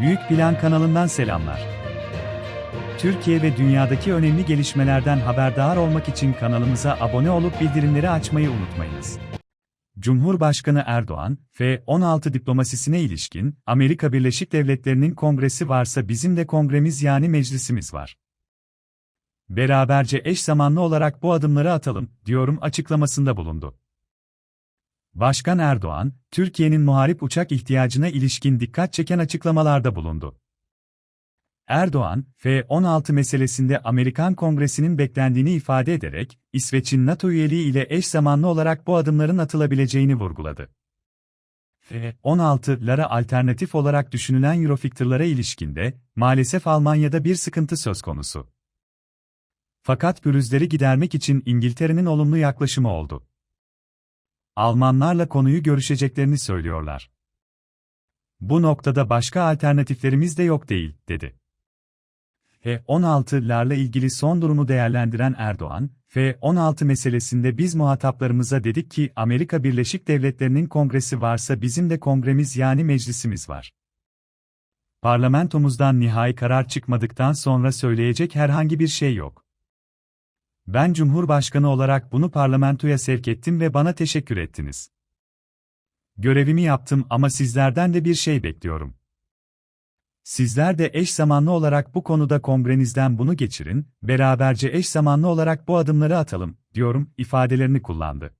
Büyük Plan kanalından selamlar. Türkiye ve dünyadaki önemli gelişmelerden haberdar olmak için kanalımıza abone olup bildirimleri açmayı unutmayınız. Cumhurbaşkanı Erdoğan, F-16 diplomasisine ilişkin, Amerika Birleşik Devletleri'nin kongresi varsa bizim de kongremiz yani meclisimiz var. Beraberce eş zamanlı olarak bu adımları atalım, diyorum açıklamasında bulundu. Başkan Erdoğan, Türkiye'nin muharip uçak ihtiyacına ilişkin dikkat çeken açıklamalarda bulundu. Erdoğan, F-16 meselesinde Amerikan Kongresi'nin beklendiğini ifade ederek, İsveç'in NATO üyeliği ile eş zamanlı olarak bu adımların atılabileceğini vurguladı. F-16'lara alternatif olarak düşünülen Eurofighter'lara ilişkinde, maalesef Almanya'da bir sıkıntı söz konusu. Fakat pürüzleri gidermek için İngiltere'nin olumlu yaklaşımı oldu. Almanlarla konuyu görüşeceklerini söylüyorlar. Bu noktada başka alternatiflerimiz de yok değil, dedi. F-16'larla ilgili son durumu değerlendiren Erdoğan, F-16 meselesinde biz muhataplarımıza dedik ki Amerika Birleşik Devletleri'nin kongresi varsa bizim de kongremiz yani meclisimiz var. Parlamentomuzdan nihai karar çıkmadıktan sonra söyleyecek herhangi bir şey yok. Ben Cumhurbaşkanı olarak bunu parlamentoya sevk ettim ve bana teşekkür ettiniz. Görevimi yaptım ama sizlerden de bir şey bekliyorum. Sizler de eş zamanlı olarak bu konuda kongrenizden bunu geçirin, beraberce eş zamanlı olarak bu adımları atalım, diyorum, ifadelerini kullandı.